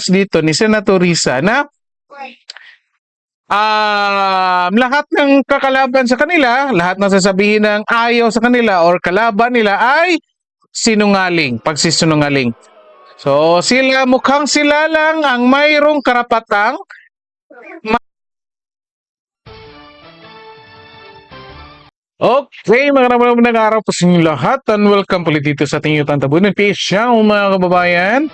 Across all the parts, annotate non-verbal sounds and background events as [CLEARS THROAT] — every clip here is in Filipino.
dito ni Senator Risa na ah lahat ng kakalaban sa kanila, lahat ng sasabihin ng ayaw sa kanila or kalaban nila ay sinungaling, pagsisinungaling. So sila mukhang sila lang ang mayroong karapatang Okay, mga naman ng araw po sa inyo lahat and welcome ulit dito sa ating YouTube Tabunan Page Show mga kababayan.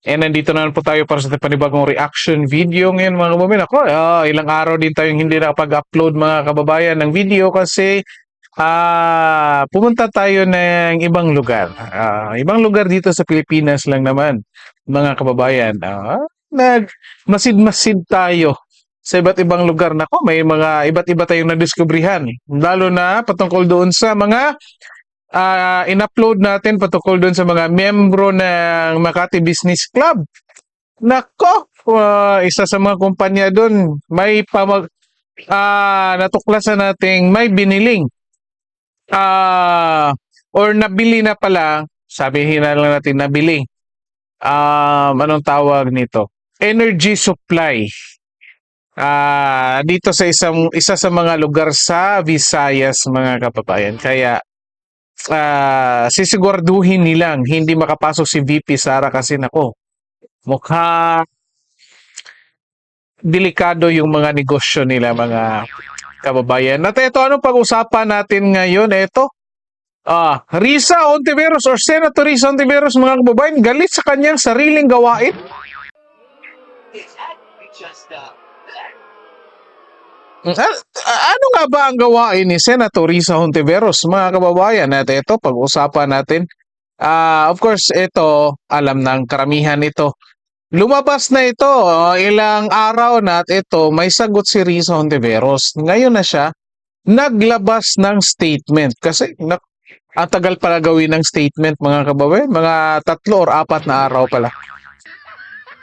And nandito na po tayo para sa panibagong reaction video ngayon mga kababayan. Ako, ah, ilang araw din tayong hindi nakapag-upload mga kababayan ng video kasi ah pumunta tayo ng ibang lugar. Ah, ibang lugar dito sa Pilipinas lang naman mga kababayan. Ah, nag masid-masid tayo sa iba't ibang lugar. Nako, may mga iba't iba tayong nadiskubrihan. Lalo na patungkol doon sa mga ah, in-upload natin patungkol doon sa mga membro ng Makati Business Club. Nako, ah, isa sa mga kumpanya doon, may pamag ah, natuklasan nating may biniling ah or nabili na pala, sabihin na lang natin nabili. Um, anong tawag nito? Energy supply. Ah, dito sa isang isa sa mga lugar sa Visayas mga kababayan. Kaya ah sisiguraduhin nilang hindi makapasok si VP Sara kasi nako. Mukha delikado yung mga negosyo nila mga kababayan. At ito, anong pag-usapan natin ngayon? Ito, ah, Risa Ontiveros or Senator Risa Ontiveros mga kababayan, galit sa kanyang sariling gawain. Mm, a- a- ano nga ba ang gawain ni Senator Risa Hontiveros, mga kababayan? At ito, pag-usapan natin. Ah, of course, ito, alam ng karamihan ito. Lumabas na ito, oh, ilang araw na at ito, may sagot si Risa Hontiveros. Ngayon na siya, naglabas ng statement. Kasi, nak ang tagal pala gawin ng statement, mga kababayan. Mga tatlo or apat na araw pala.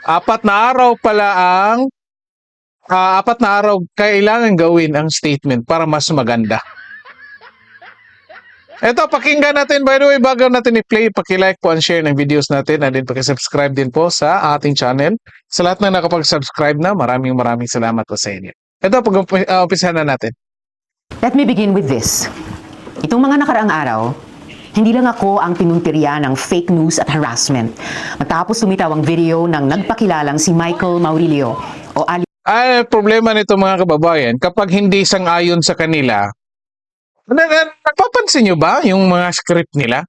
Apat na araw pala ang Ah, apat na araw kailangan gawin ang statement para mas maganda. Ito, pakinggan natin. By the way, bago natin i-play, pakilike po and share ng videos natin and then pakisubscribe din po sa ating channel. Sa lahat na nakapag-subscribe na, maraming maraming salamat po sa inyo. Ito, pag-umpisa na natin. Let me begin with this. Itong mga nakaraang araw, hindi lang ako ang pinuntirya ng fake news at harassment. Matapos lumitaw ang video ng nagpakilalang si Michael Maurilio o ali Ay, problema nito mga kababayan, kapag hindi sang-ayon sa kanila, na, na, napapansin nyo ba yung mga script nila?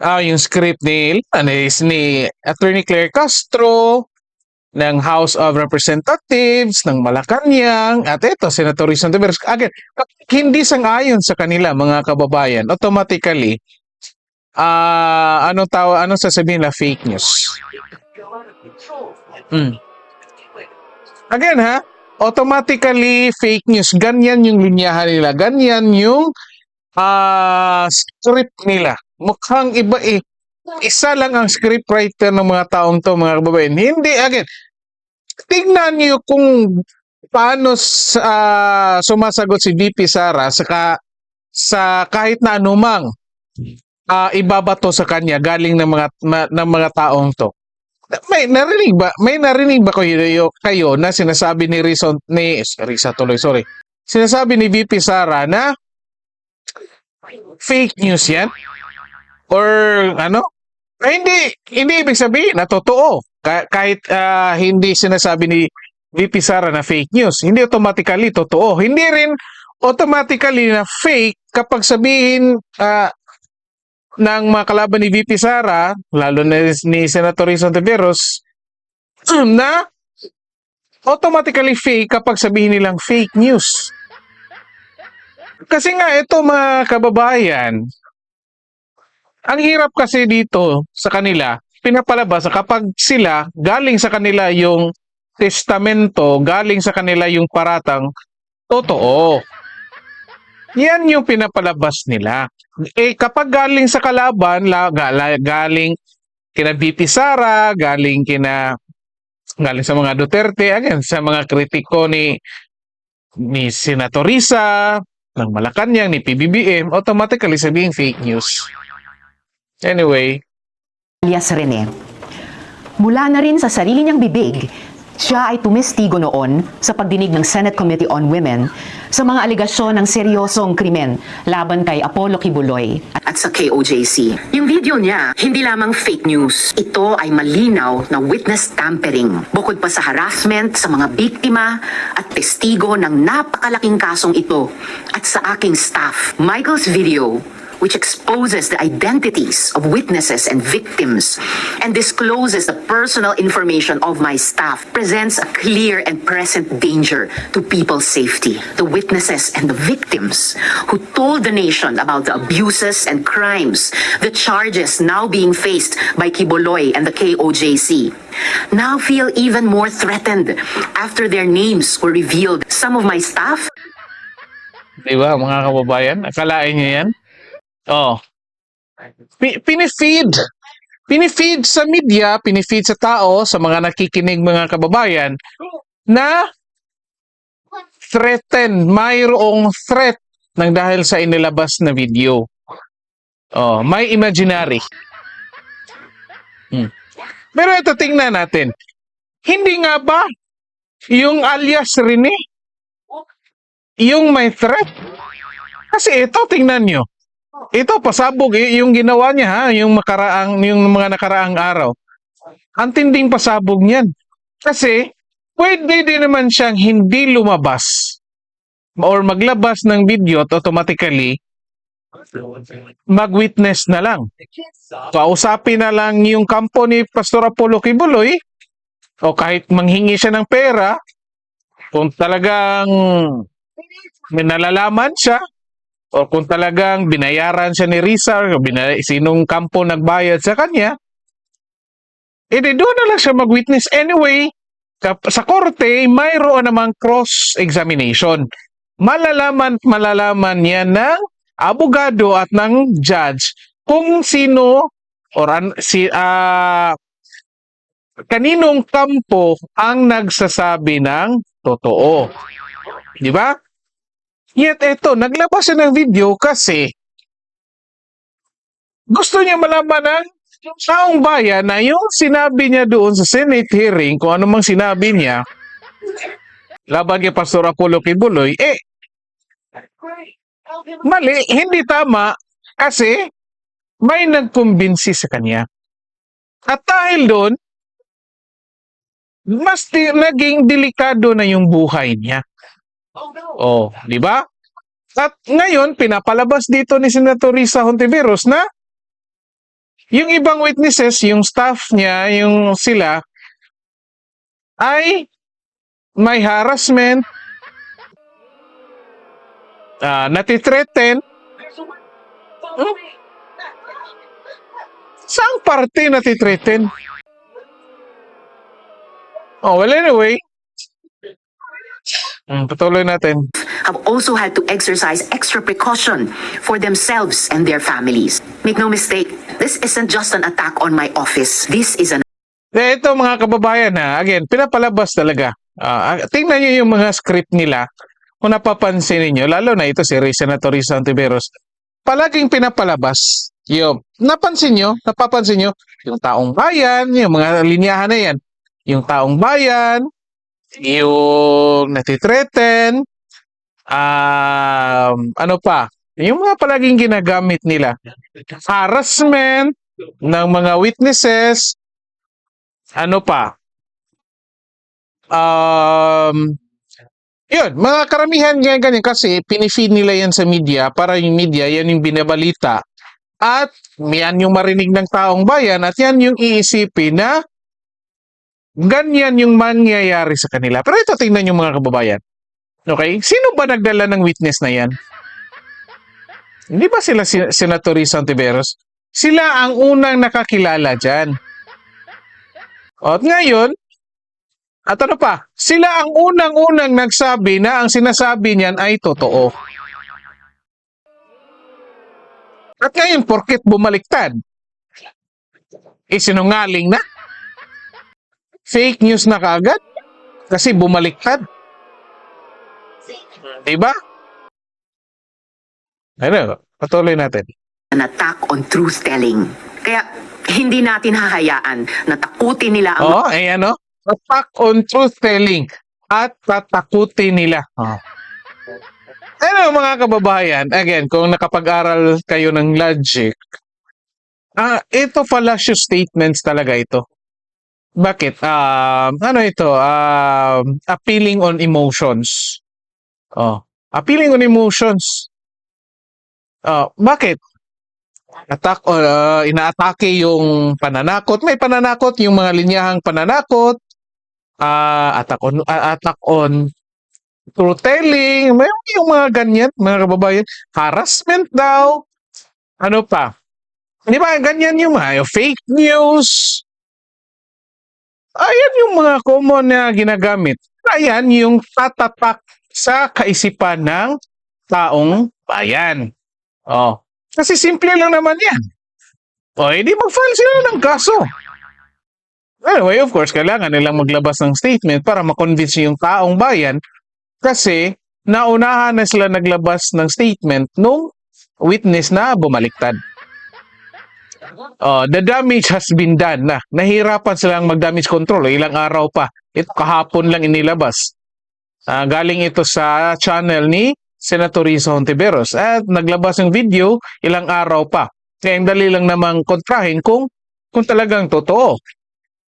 Ah, yung script ni, ano, is ni Attorney Claire Castro, ng House of Representatives, ng Malacanang, at ito, Senator Rizal Tiveros. Again, kapag hindi sang-ayon sa kanila, mga kababayan, automatically, ah, anong tawa, anong sasabihin na fake news? Mm. Again ha, automatically fake news. Ganyan yung linyahan nila. Ganyan yung ah, script nila. Mukhang iba eh. Isa lang ang script writer ng mga taong to, mga kababayan. Hindi, again, tingnan niyo kung paano sa, sumasagot si VP Sara sa, sa kahit na anumang ah, ibabato sa kanya galing ng mga ma- ng mga taong to. May narinig ba? May narinig ba kayo, kayo na sinasabi ni Risa ni Risa tuloy, sorry. Sinasabi ni VP Sara na fake news 'yan? Or ano? Eh, hindi hindi ibig sabihin na totoo. Ka- kahit ah, hindi sinasabi ni VP Sara na fake news, hindi automatically totoo. Hindi rin automatically na fake kapag sabihin ah, ng mga kalaban ni VP Sara, lalo na ni Senator Rizal Tiveros, [CLEARS THROAT] na automatically fake kapag sabihin nilang fake news. Kasi nga ito mga kababayan, ang hirap kasi dito sa kanila, pinapalabas na kapag sila galing sa kanila yung testamento, galing sa kanila yung paratang, totoo. Yan yung pinapalabas nila. Eh kapag galing sa kalaban, la, gala- galing kina BP Sara, galing kina galing sa mga Duterte, again, sa mga kritiko ni ni Senator Risa, ng Malacanang, ni PBBM, automatically sabihin fake news. Anyway, alias Rene. Mula na rin sa sarili niyang bibig, siya ay tumestigo noon sa pagdinig ng Senate Committee on Women sa mga aligasyon ng seryosong krimen laban kay Apollo Kibuloy at sa KOJC. Yung video niya, hindi lamang fake news. Ito ay malinaw na witness tampering. Bukod pa sa harassment sa mga biktima at testigo ng napakalaking kasong ito at sa aking staff. Michael's video which exposes the identities of witnesses and victims and discloses the personal information of my staff presents a clear and present danger to people's safety. The witnesses and the victims who told the nation about the abuses and crimes, the charges now being faced by Kiboloy and the KOJC, now feel even more threatened after their names were revealed. Some of my staff Di mga kababayan? Akalain niyo yan? Oh. Pi- pinifeed. Pinifeed sa media, pinifeed sa tao, sa mga nakikinig mga kababayan, na threaten, mayroong threat ng dahil sa inilabas na video. Oh, may imaginary. Hmm. Pero ito tingnan natin. Hindi nga ba yung alias Rene yung may threat? Kasi ito tingnan nyo. Ito pasabog yung ginawa niya ha, yung makaraang yung mga nakaraang araw. Ang tinding pasabog niyan. Kasi pwede din naman siyang hindi lumabas or maglabas ng video at automatically mag-witness na lang. Kausapin na lang yung kampo ni Pastor Apollo Kibuloy o kahit manghingi siya ng pera kung talagang may nalalaman siya o kung talagang binayaran siya ni Rizal o bina- sinong kampo nagbayad sa kanya, edi doon na lang siya mag-witness. Anyway, sa korte, mayroon namang cross-examination. Malalaman, malalaman niya ng abogado at ng judge kung sino or an- si ah, kaninong kampo ang nagsasabi ng totoo. Di ba? Yet eto, naglabas siya ng video kasi gusto niya malaman ng taong bayan na yung sinabi niya doon sa Senate hearing, kung ano mang sinabi niya, laban kay Pastor Apollo Kibuloy, eh, mali, hindi tama kasi may nagkumbinsi sa kanya. At dahil doon, mas naging delikado na yung buhay niya. Oh, di ba? At ngayon, pinapalabas dito ni Senator Risa Hontiveros na yung ibang witnesses, yung staff niya, yung sila, ay may harassment, uh, natitreaten. Hmm? Saang parte natitreaten? Oh, well anyway, Hmm, patuloy natin. have also had to exercise extra precaution for themselves and their families. Make no mistake, this isn't just an attack on my office. This is an Eh, ito mga kababayan ha, again, pinapalabas talaga. Ah, tingnan niyo yung mga script nila. Kung napapansin niyo, lalo na ito si Ray Senator Risa Antiveros, palaging pinapalabas. Yung, napansin niyo, napapansin niyo, yung taong bayan, yung mga linyahan na yan, yung taong bayan, yung natitreaten, um, ano pa, yung mga palaging ginagamit nila. Harassment ng mga witnesses, ano pa? Um, yun, mga karamihan ganyan, ganyan kasi pinifeed nila yan sa media para yung media, yan yung binabalita. At yan yung marinig ng taong bayan at yan yung iisipin na ganyan yung mangyayari sa kanila. Pero ito tingnan yung mga kababayan. Okay? Sino ba nagdala ng witness na yan? Hindi ba sila si Senator Risa Ontiveros? Sila ang unang nakakilala dyan. At ngayon, at ano pa, sila ang unang-unang nagsabi na ang sinasabi niyan ay totoo. At ngayon, porket bumaliktad, isinungaling na. Fake news na kaagad kasi bumaliktad. Diba? Ano, patuloy natin. an attack on truth telling. Kaya Hindi natin hahayaan na takutin nila ang Oh, eh ano? Attack on truth telling at tatakutin nila. Oh. Ano mga kababayan, again, kung nakapag-aral kayo ng logic, ah, ito fallacious statements talaga ito. Bakit? Um, ano ito? Um, appealing on emotions. Oh, appealing on emotions. Oh, bakit? Attack or uh, inaatake yung pananakot. May pananakot yung mga linyahang pananakot. Ah, attack on ah, attack on truth telling. May yung mga ganyan, mga kababayan. Harassment daw. Ano pa? Di ba ganyan yung mga fake news. Ayan yung mga common na ginagamit. Ayan yung tatatak sa kaisipan ng taong bayan. Oh. Kasi simple lang naman yan. O, edi mag-file sila ng kaso. Anyway, of course, kailangan nilang maglabas ng statement para makonvince yung taong bayan kasi naunahan na sila naglabas ng statement nung witness na bumaliktad. Oh, the damage has been done na. Nahirapan silang mag-damage control. Ilang araw pa. Ito kahapon lang inilabas. Ah, galing ito sa channel ni Senator Risa Hontiveros at naglabas ng video ilang araw pa. Kaya ang dali lang namang kontrahin kung kung talagang totoo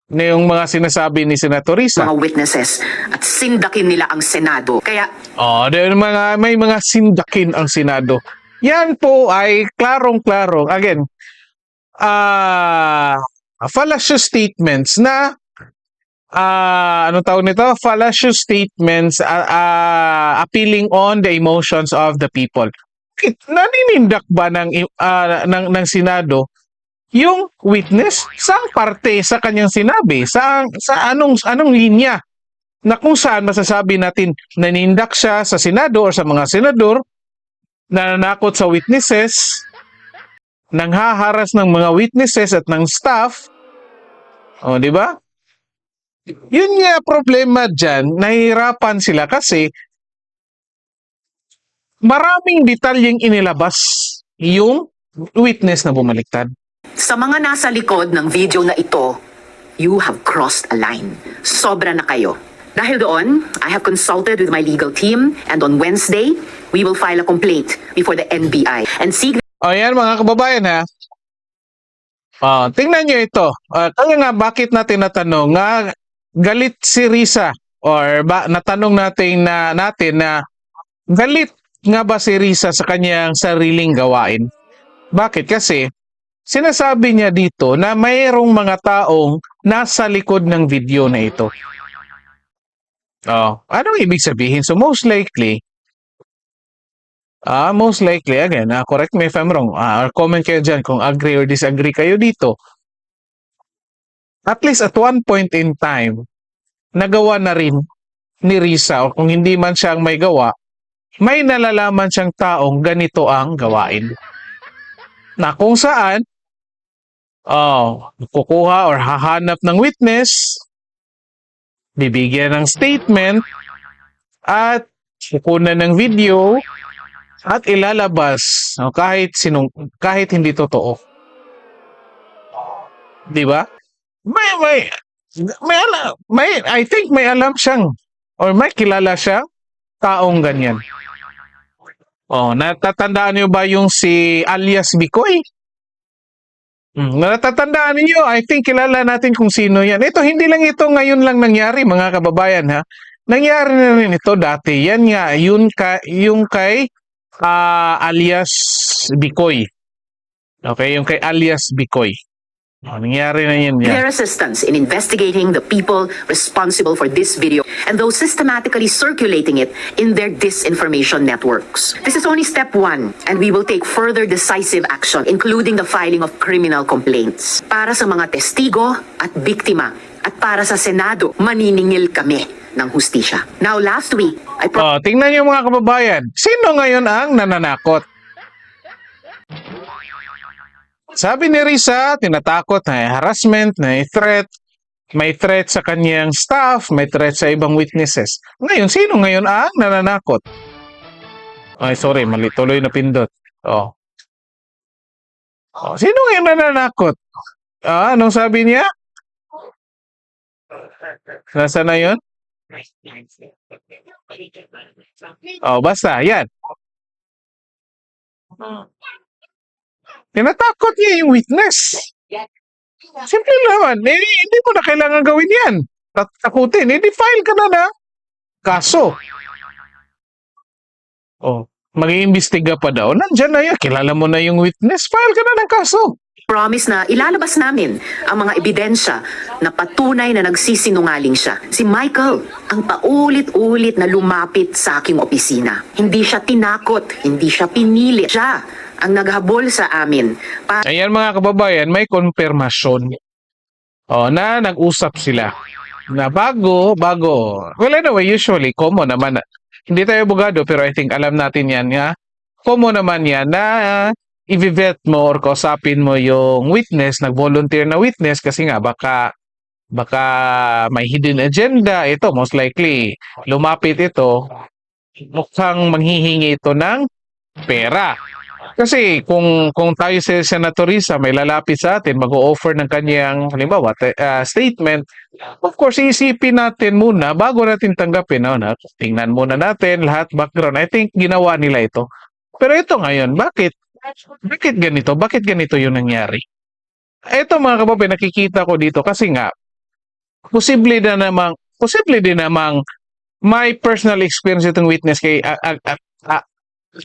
na yung mga sinasabi ni Senator Risa. mga witnesses at sindakin nila ang Senado. Kaya Oh, mga may mga sindakin ang Senado. Yan po ay klarong-klaro. Again, ah fallacious statements na ah ano tawag nito? Fallacious statements ah, ah, appealing on the emotions of the people. Naninindak ba ng, ah, ng, ng Senado yung witness sa parte sa kanyang sinabi? Sa, sa anong, anong linya? na kung saan masasabi natin nanindak siya sa Senado or sa mga senador, nananakot sa witnesses, nanghaharas ng mga witnesses at ng staff. O, di ba? Yun nga problema dyan, nahihirapan sila kasi maraming detalyeng inilabas yung witness na bumaliktad. sa mga nasa likod ng video na ito, you have crossed a line. Sobra na kayo. Dahil doon, I have consulted with my legal team and on Wednesday, we will file a complaint before the NBI and seek O yan mga kababayan ha. Oh, tingnan nyo ito. Ah, kaya nga bakit natin natanong nga galit si Risa or ba natanong natin na natin na galit nga ba si Risa sa kanyang sariling gawain? Bakit? Kasi sinasabi niya dito na mayroong mga taong nasa likod ng video na ito. Oh, anong ibig sabihin? So most likely, Ah, most likely, again, ah, correct me if I'm wrong, ah, or comment kayo dyan kung agree or disagree kayo dito. At least at one point in time, nagawa na rin ni Risa, o kung hindi man siyang may gawa, may nalalaman siyang taong ganito ang gawain. Na kung saan, oh, kukuha or hahanap ng witness, bibigyan ng statement, at kukunan ng video, at ilalabas no, kahit sinong kahit hindi totoo. 'Di ba? May may may alam, may I think may alam siyang or may kilala siya taong ganyan. Oh, natatandaan niyo ba yung si alias Bikoy? Hmm, natatandaan niyo, I think kilala natin kung sino yan. Ito, hindi lang ito ngayon lang nangyari, mga kababayan, ha? Nangyari na rin ito dati. Yan nga, yun ka, yung kay ah, alias Bikoy. Okay, yung kay alias Bikoy. Oh, nangyari na yun yan. their assistance in investigating the people responsible for this video and those systematically circulating it in their disinformation networks. This is only step one, and we will take further decisive action, including the filing of criminal complaints. Para sa mga testigo at biktima, at para sa Senado, maniningil kami ng hustisya. Now, last week, I Oh, tingnan niyo mga kababayan. Sino ngayon ang nananakot? Sabi ni Risa, tinatakot na harassment, na threat, may threat sa kanyang staff, may threat sa ibang witnesses. Ngayon, sino ngayon ang nananakot? Ay, sorry, mali. Tuloy na pindot. Oh. oh sino ngayon nananakot? Ah, anong sabi niya? Nasa na yun? Oh, basta, yan. Tinatakot niya yung witness. Simple naman. Eh, hindi mo na kailangan gawin yan. Takutin. Eh, file ka na na. Kaso. Oh, mag-iimbestiga pa daw. Nandyan na yan. Kilala mo na yung witness. File ka na ng kaso. Promise na ilalabas namin ang mga ebidensya na patunay na nagsisinungaling siya. Si Michael, ang paulit-ulit na lumapit sa aking opisina. Hindi siya tinakot, hindi siya pinilit. Siya ang naghabol sa amin para Ayan mga kababayan, may konfirmasyon. Oh, na nag-usap sila. Na bago, bago. Well, anyway, usually, common naman. na- Hindi tayo abogado, pero I think alam natin yan. nga common naman yan na i-vet mo or kausapin mo yung witness, nag-volunteer na witness kasi nga baka baka may hidden agenda. Ito, most likely, lumapit ito, mukhang manghihingi ito ng pera. Kasi kung kung tayo sa senatorisa may lalapit sa atin, mag-o-offer ng kanyang halimbawa ah, statement, of course iisipin natin muna bago natin tanggapin, no, na tingnan muna natin lahat background. I think ginawa nila ito. Pero ito ngayon, bakit bakit ganito? Bakit ganito yung nangyari? Ito mga kababayan, nakikita ko dito kasi nga posible na namang posible din namang may personal experience itong witness kay ah, ah, ah, ah,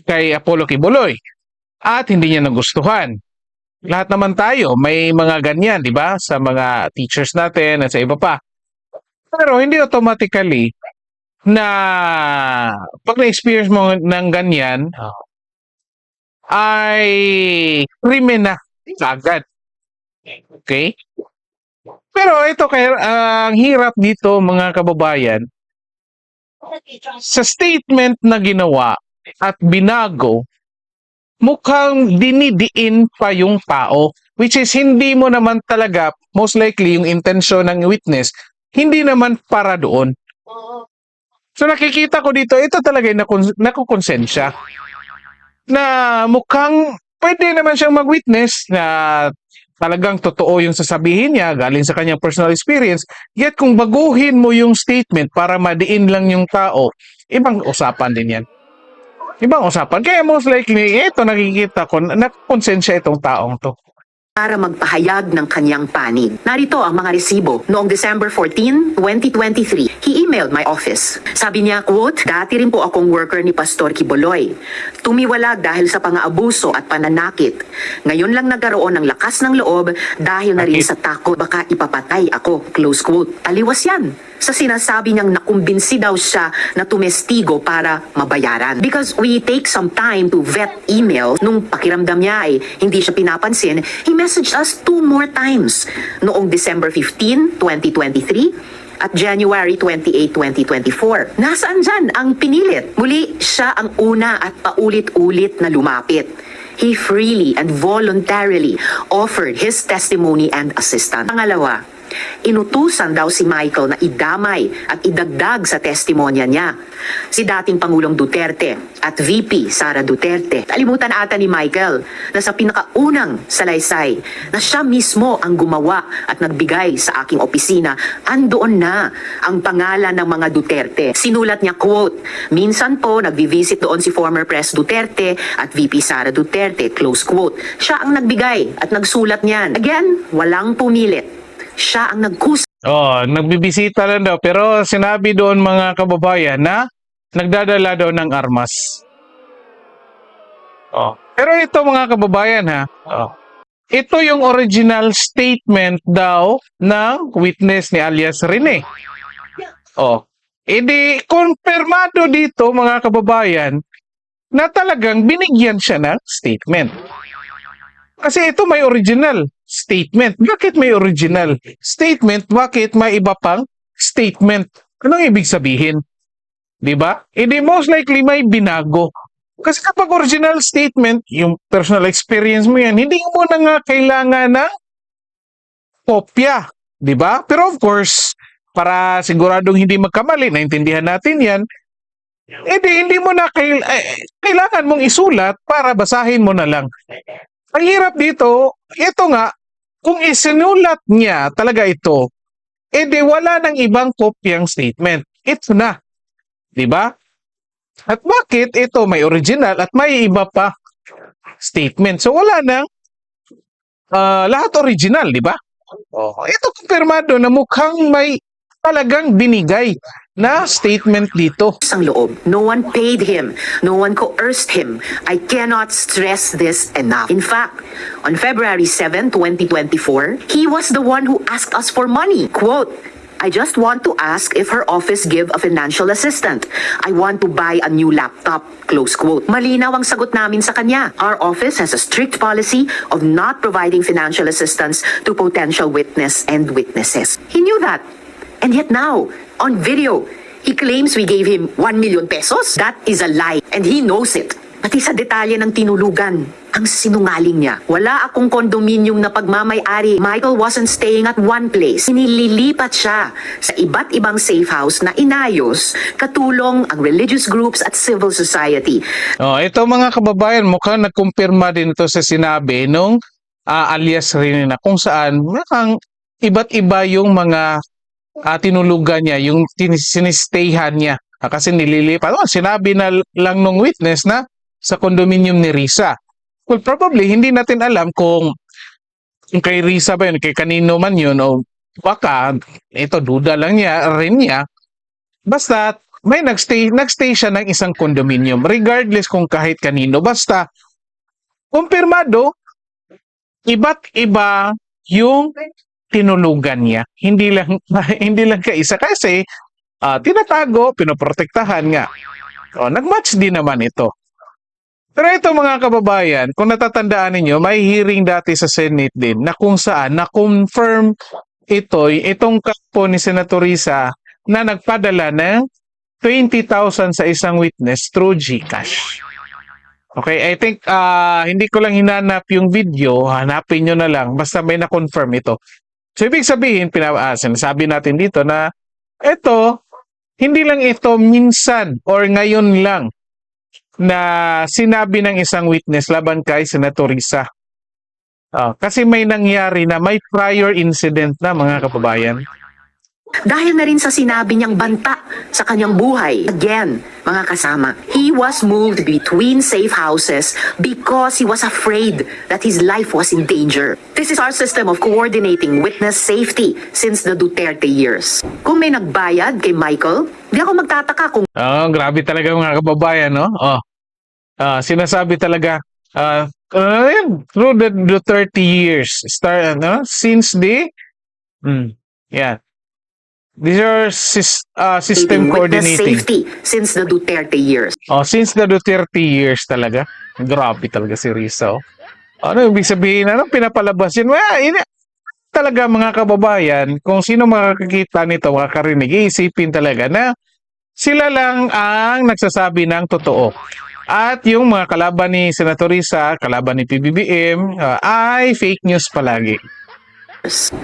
kay Apollo Kibuloy at hindi niya nagustuhan. Lahat naman tayo, may mga ganyan, di ba? Sa mga teachers natin at sa iba pa. Pero hindi automatically na pag na-experience mo ng ganyan, ay krimen na agad. Okay? Pero ito kaya ang hirap dito mga kababayan sa statement na ginawa at binago mukhang dinidiin pa yung tao which is hindi mo naman talaga most likely yung intensyon ng witness hindi naman para doon. So nakikita ko dito ito talaga yung nakukonsensya na mukhang pwede naman siyang mag-witness na talagang totoo yung sasabihin niya galing sa kanyang personal experience yet kung baguhin mo yung statement para madiin lang yung tao ibang usapan din yan ibang usapan kaya most likely ito nakikita ko na nakonsensya itong taong to para magpahayag ng kanyang panig. Narito ang mga resibo. Noong December 14, 2023, he emailed my office. Sabi niya, quote, dati rin po akong worker ni Pastor Kiboloy. Tumiwalag dahil sa pang-aabuso at pananakit. Ngayon lang nagkaroon ng lakas ng loob dahil na rin sa takot baka ipapatay ako. Close quote. Taliwas yan sa sinasabi niyang nakumbinsi daw siya na tumestigo para mabayaran. Because we take some time to vet email, nung pakiramdam niya ay hindi siya pinapansin, he messaged us two more times noong December 15, 2023 at January 28, 2024. Nasaan dyan ang pinilit? Muli, siya ang una at paulit-ulit na lumapit. He freely and voluntarily offered his testimony and assistance. Pangalawa, inutusan daw si Michael na idamay at idagdag sa testimonya niya si dating Pangulong Duterte at VP Sara Duterte. Kalimutan ata ni Michael na sa pinakaunang salaysay na siya mismo ang gumawa at nagbigay sa aking opisina, andoon na ang pangalan ng mga Duterte. Sinulat niya, quote, Minsan po nagvi-visit doon si former Pres Duterte at VP Sara Duterte, close quote. Siya ang nagbigay at nagsulat niyan. Again, walang pumilit. Siya ang nagkus Oh, nagbibisita lang daw pero sinabi doon mga kababayan na nagdadala daw ng armas. Oh. Pero ito mga kababayan ha. Oh. Ito yung original statement daw ng witness ni alias Rene. Oh. Edi konfirmado dito mga kababayan na talagang binigyan siya ng statement. Kasi ito may original statement. Bakit may original statement? Bakit may iba pang statement? Anong ibig sabihin? 'Di ba? Hindi most likely may binago. Kasi kapag original statement, yung personal experience mo yan, hindi mo na nga kailangan ng kopya. 'Di ba? Pero of course, para siguradong hindi magkamali, naintindihan natin yan, edi hindi mo na kail- eh, kailangan mong isulat para basahin mo na lang. Ang hirap dito, ito nga, kung isinulat niya talaga ito, eh di wala nang ibang kopyang statement. Ito na. Di ba? At bakit ito may original at may iba pa statement? So wala nang ah, lahat original, di ba? Oh, ito kumpirmado na mukhang may talagang binigay na statement dito. ang loob. No one paid him. No one coerced him. I cannot stress this enough. In fact, on February 7, 2024, he was the one who asked us for money. Quote, I just want to ask if her office give a financial assistant. I want to buy a new laptop. Close quote. Malinaw ang sagot namin sa kanya. Our office has a strict policy of not providing financial assistance to potential witness and witnesses. He knew that. And yet now, on video, he claims we gave him 1 million pesos. That is a lie, and he knows it. Pati sa detalye ng tinulugan, ang sinungaling niya. Wala akong kondominium na pagmamayari. Michael wasn't staying at one place. Inililipat siya sa iba't ibang safe house na inayos, katulong ang religious groups at civil society. Oh, ito mga kababayan, mukhang nagkumpirma din ito sa sinabi nung ah, alias rin na kung saan mukhang iba't iba yung mga ah, tinulugan niya, yung sinistayhan niya. Ah, kasi nililipat. Oh, sinabi na lang nung witness na sa condominium ni Risa. Well, probably hindi natin alam kung kung kay Risa ba yun, kay kanino man yun, o baka ito duda lang niya, rin niya. Basta may nagstay, nagstay siya ng isang condominium regardless kung kahit kanino. Basta kumpirmado, iba't iba yung tinulugan niya. Hindi lang [LAUGHS] hindi lang kaisa kasi ah, tinatago, pinoprotektahan nga. O, nagmatch din naman ito. Pero ito mga kababayan, kung natatandaan ninyo, may hearing dati sa Senate din na kung saan na-confirm ito, itong kampo ni Senator Risa na nagpadala ng 20,000 sa isang witness through GCash. Okay, I think ah, hindi ko lang hinanap yung video, hanapin nyo na lang, basta may na-confirm ito. So, ibig sabihin, pina, ah, sinasabi natin dito na ito, hindi lang ito minsan or ngayon lang na sinabi ng isang witness laban kay Senator Risa. Ah, kasi may nangyari na may prior incident na mga kababayan. Dahil na rin sa sinabi niyang banta sa kanyang buhay. Again, mga kasama, he was moved between safe houses because he was afraid that his life was in danger. This is our system of coordinating witness safety since the Duterte years. Kung may nagbayad kay Michael, di ako magtataka kung Oh, grabe talaga mga kababayan, no? Oh. Ah, sinasabi talaga ano yun? through the, the 30 years start ano since the mm, yeah. These are sys, ah, system coordinating. safety since the Duterte years. Oh, since the Duterte years talaga. Grabe talaga si Rizzo. Ano ibig sabihin? Anong pinapalabas yun? Well, ini talaga mga kababayan, kung sino makakakita nito, makakarinig, iisipin talaga na sila lang ang nagsasabi ng totoo. At yung mga kalaban ni Senator Risa, kalaban ni PBBM, ah, ay fake news palagi.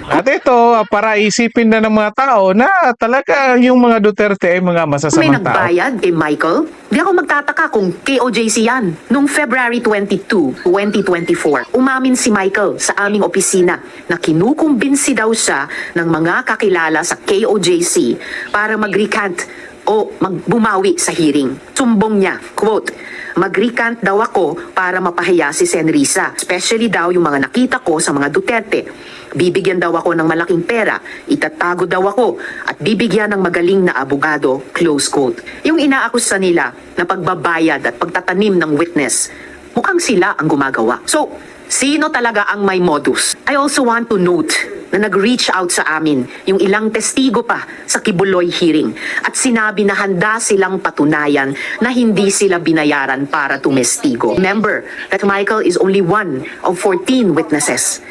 At ito, ah, para isipin na ng mga tao na talaga yung mga Duterte ay mga Kung may masasamang tao. nagbayad kay Michael, di ako magtataka kung KOJC yan. Noong February 22, 2024, umamin si Michael sa aming opisina na kinukumbinsi daw siya ng mga kakilala sa KOJC para mag-recant o magbumawi sa hearing. Sumbong niya, quote, mag-recant daw ako para mapahiya si Senrisa. Especially daw yung mga nakita ko sa mga Duterte. Bibigyan daw ako ng malaking pera, itatago daw ako, at bibigyan ng magaling na abogado, close quote. Yung inaakusa nila na pagbabayad at pagtatanim ng witness, mukhang sila ang gumagawa. So, sino talaga ang may modus? I also want to note na nag-reach out sa amin yung ilang testigo pa sa Kibuloy hearing at sinabi na handa silang patunayan na hindi sila binayaran para tumestigo. Remember that Michael is only one of 14 witnesses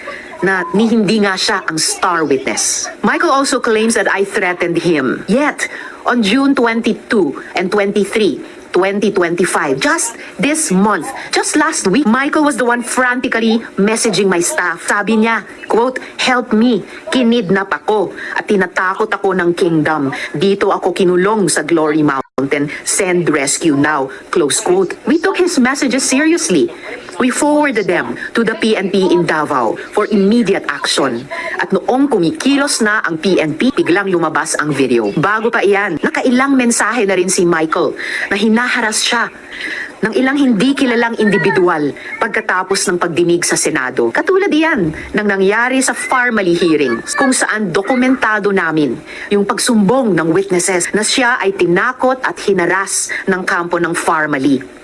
na ni hindi nga siya ang star witness. Michael also claims that I threatened him. Yet, on June 22 and 23, 2025. Just this month, just last week, Michael was the one frantically messaging my staff. Sabi niya, quote, help me, kinidnap ako at tinatakot ako ng kingdom. Dito ako kinulong sa Glory Mountain. Send rescue now, close quote. We took his messages seriously. We forwarded them to the PNP in Davao for immediate action. At noong kumikilos na ang PNP, biglang lumabas ang video. Bago pa iyan, nakailang mensahe na rin si Michael na hinaharas siya ng ilang hindi kilalang individual pagkatapos ng pagdinig sa Senado. Katulad yan ng nangyari sa Farmally hearings kung saan dokumentado namin yung pagsumbong ng witnesses na siya ay tinakot at hinaras ng kampo ng Farmally.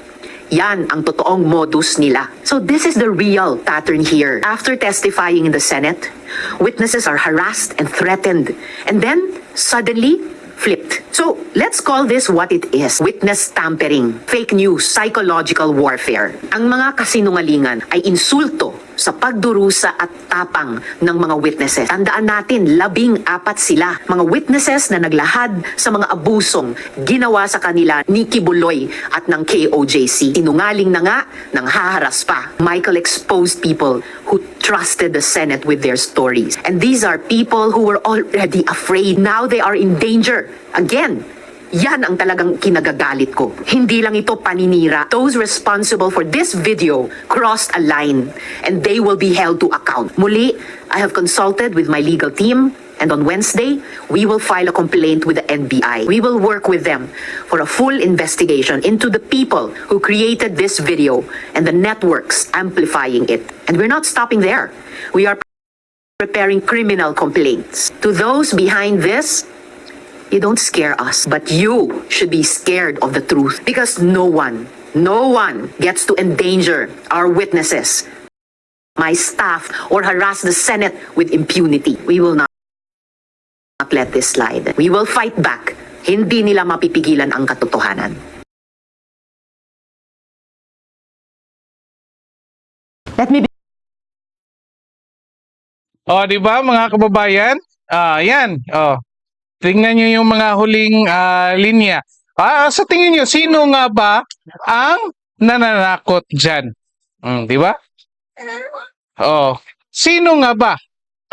Yan ang totoong modus nila. So this is the real pattern here. After testifying in the Senate, witnesses are harassed and threatened. And then, suddenly, flipped. So, let's call this what it is. Witness tampering, fake news, psychological warfare. Ang mga kasinungalingan ay insulto sa pagdurusa at tapang ng mga witnesses. Tandaan natin, labing apat sila. Mga witnesses na naglahad sa mga abusong ginawa sa kanila ni Kibuloy at ng KOJC. Sinungaling na nga, nang haharas pa. Michael exposed people who trusted the Senate with their stories. And these are people who were already afraid. Now they are in danger. Again, yan ang talagang kinagagalit ko. Hindi lang ito paninira. Those responsible for this video crossed a line and they will be held to account. Muli, I have consulted with my legal team and on Wednesday, we will file a complaint with the NBI. We will work with them for a full investigation into the people who created this video and the networks amplifying it. And we're not stopping there. We are preparing criminal complaints. To those behind this, you don't scare us, but you should be scared of the truth because no one, no one gets to endanger our witnesses, my staff, or harass the Senate with impunity. We will not, let this slide. We will fight back. Hindi nila mapipigilan ang katotohanan. Let me O, di ba mga kababayan? Ah, yan. O. Tingnan nyo yung mga huling ah, linya. Ah, sa tingin nyo, sino nga ba ang nananakot dyan? Hmm, di ba? Oh, sino nga ba?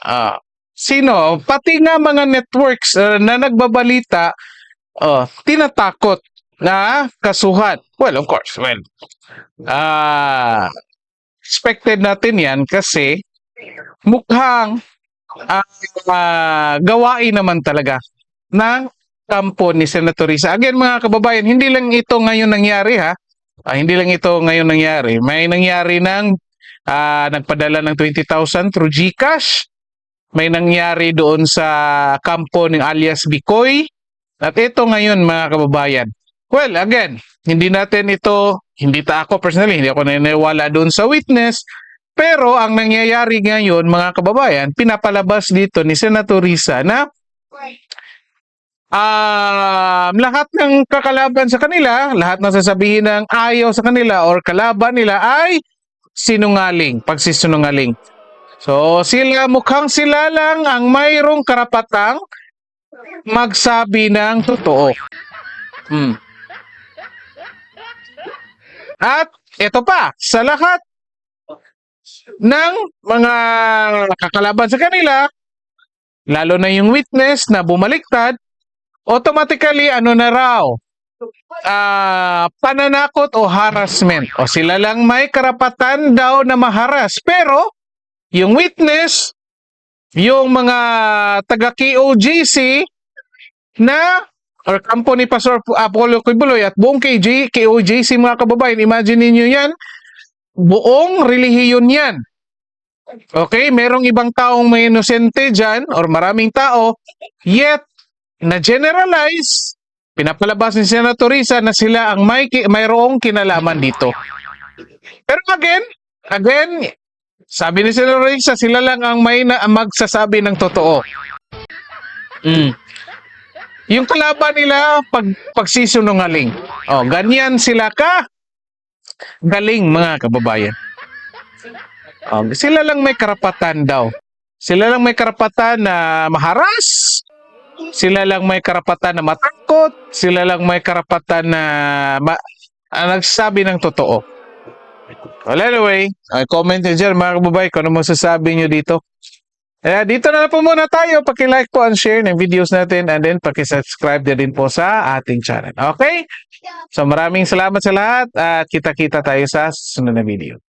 Ah, sino? Pati nga mga networks ah, na nagbabalita, oh, tinatakot na kasuhan. Well, of course, well, ah, expected natin yan kasi mukhang ah, ah, gawain naman talaga ng kampo ni Senator Risa. Again mga kababayan, hindi lang ito ngayon nangyari ha. Ah, hindi lang ito ngayon nangyari. May nangyari ng ah, nagpadala ng 20,000 through GCash. May nangyari doon sa kampo ng alias Bikoy. At ito ngayon mga kababayan. Well, again, hindi natin ito, hindi ta ako personally, hindi ako naniniwala doon sa witness. Pero ang nangyayari ngayon, mga kababayan, pinapalabas dito ni Senator Risa na um, lahat ng kakalaban sa kanila, lahat ng sasabihin ng ayaw sa kanila or kalaban nila ay sinungaling, pagsisinungaling. So sila mukhang sila lang ang mayroong karapatang magsabi ng totoo. Hmm. At ito pa, sa lahat ng mga kakalaban sa kanila, lalo na yung witness na bumaliktad, automatically ano na raw, ah, pananakot o harassment. O sila lang may karapatan daw na maharas. Pero, yung witness, yung mga taga-KOJC na or ni Pastor Apollo Kibuloy at buong KJ, KOJC mga kababayan, imagine niyo yan, buong relihiyon yan. Okay, merong ibang taong may inosente dyan or maraming tao, yet na-generalize, pinapalabas ni Senator Risa na sila ang may, mayroong kinalaman dito. Pero again, again, sabi ni Senator Risa, sila lang ang may na, magsasabi ng totoo. Mm. Yung kalaban nila, pag, pagsisunungaling. Oh, ganyan sila ka. Galing mga kababayan. Oh, sila lang may karapatan daw. Sila lang may karapatan na maharas. Sila lang may karapatan na matakot. Sila lang may karapatan na ma- ah, nagsasabi ng totoo. Well, anyway, ay comment nyo dyan mga kababayan kung ano masasabi nyo dito. Kaya dito na, lang po muna tayo. Paki-like po and share ng videos natin and then paki-subscribe na din po sa ating channel. Okay? So maraming salamat sa lahat at kita-kita tayo sa susunod na video.